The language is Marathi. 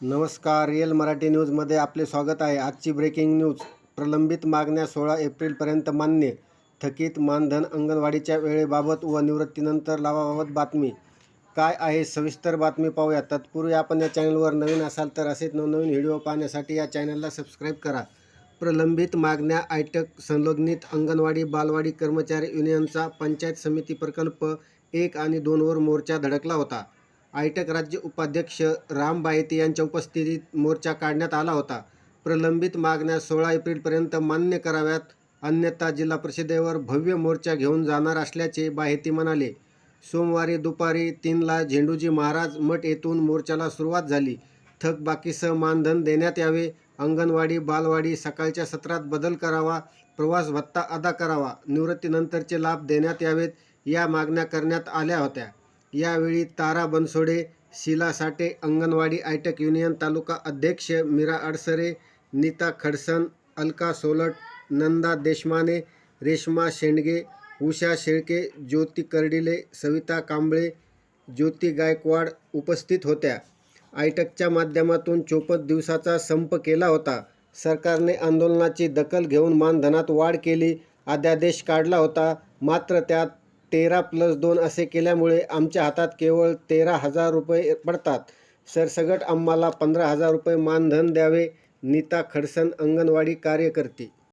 नमस्कार रिअल मराठी न्यूजमध्ये आपले स्वागत आहे. आजची ब्रेकिंग न्यूज प्रलंबित मागण्या सोळा एप्रिलपर्यंत मान्य. थकीत मानधन अंगणवाडीच्या वेळेबाबत व निवृत्तीनंतर लावाबाबत बातमी. काय आहे सविस्तर बातमी पाहूया. तत्पूर्वी आपण या चॅनलवर नवीन असाल तर असेच नवनवीन व्हिडिओ पाहण्यासाठी या चॅनलला सबस्क्राईब करा. प्रलंबित मागण्या आयटक संलग्नित अंगणवाडी बालवाडी कर्मचारी युनियनचा पंचायत समिती प्रकल्प एक आणि दोनवर मोर्चा धडकला होता. आयटक राज्य उपाध्यक्ष राम बायते यांच्या उपस्थितीत मोर्चा काढण्यात आला होता. प्रलंबित मागण्या सोळा एप्रिलपर्यंत मान्य कराव्यात अन्यथा जिल्हा परिषदेवर भव्य मोर्चा घेऊन जाणार असल्याचे बाहेती म्हणाले. सोमवारी दुपारी तीनला झेंडूजी महाराज मठ येथून मोर्चाला सुरुवात झाली. थकबाकीसह मानधन देण्यात यावे अंगणवाडी बालवाडी सकाळच्या सत्रात बदल करावा प्रवास भत्ता अदा करावा निवृत्तीनंतरचे लाभ देण्यात यावेत या मागण्या करण्यात आल्या होत्या. यावेळी तारा बनसोडे शिला साठे अंगणवाडी आयटक युनियन तालुका अध्यक्ष मीरा अडसरे नीता खडसन अलका सोलट नंदा देशमाने रेश्मा शेंडगे उषा शेळके ज्योती कर्डिले सविता कांबळे ज्योती गायकवाड उपस्थित होत्या. आयटकच्या माध्यमातून चोपन्न दिवसाचा संप केला होता. सरकारने आंदोलनाची दखल घेऊन मानधनात वाढ केली. अध्यादेश काढला होता. मात्र त्यात तेरा प्लस दोन असे केल्यामुळे आमच्या हातात केवळ तेरा हजार रुपये पडतात. सरसगट आम्हाला पंधरा हजार रुपये मानधन द्यावे नीता खडसन अंगणवाडी कार्यकर्ती